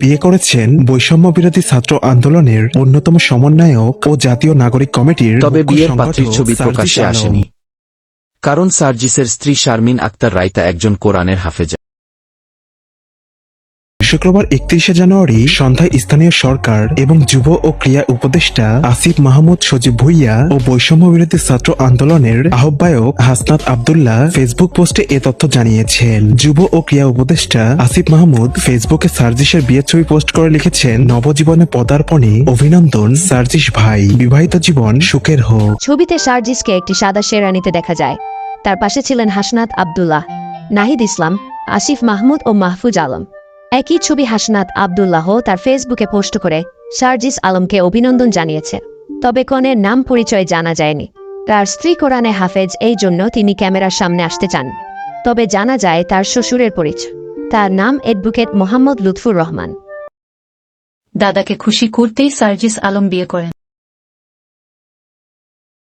বিয়ে করেছেন বৈষম্য বিরোধী ছাত্র আন্দোলনের অন্যতম সমন্বয়ক ও জাতীয় নাগরিক কমিটির তবে বিয়ের পাত্রীর ছবি প্রকাশে প্রকাশ্যে আসেনি। কারণ সার্জিসের স্ত্রী শারমিন আক্তার রায়তা একজন কোরআনের হাফেজা। শুক্রবার একত্রিশে জানুয়ারি সন্ধ্যায় স্থানীয় সরকার এবং যুব ও ক্রিয়া উপদেষ্টা আসিফ মাহমুদ সজীব ভুইয়া ও বৈষম্য বিরোধী ছাত্র আন্দোলনের আহ্বায়ক হাসনাত আবদুল্লাহ ফেসবুক পোস্টে এ তথ্য জানিয়েছেন। যুব ও ক্রিয়া উপদেষ্টা আসিফ মাহমুদ ফেসবুকে সার্জিসের বিয়ের ছবি পোস্ট করে লিখেছেন, নবজীবনে পদার্পণে অভিনন্দন, সার্জিস ভাই। বিবাহিত জীবন সুখের হোক। ছবিতে সার্জিসকে একটি সাদা শেরানিতে দেখা যায়। তার পাশে ছিলেন হাসনাত আবদুল্লাহ, নাহিদ ইসলাম, আসিফ মাহমুদ ও মাহফুজ আলম। একই ছবি হাসনাত আবদুল্লাহ তার ফেসবুকে পোস্ট করে, সার্জিস আলমকে অভিনন্দন জানিয়েছে। তবে কনের নাম পরিচয় জানা যায়নি। তার স্ত্রী কোরআনে হাফেজ, এই জন্য তিনি ক্যামেরার সামনে আসতে চান। তবে জানা যায় তার শ্বশুরের পরিচয়। তার নাম অ্যাডভোকেট মোহাম্মদ লুৎফুর রহমান। দাদাকে খুশি করতেই সার্জিস আলম বিয়ে করেন।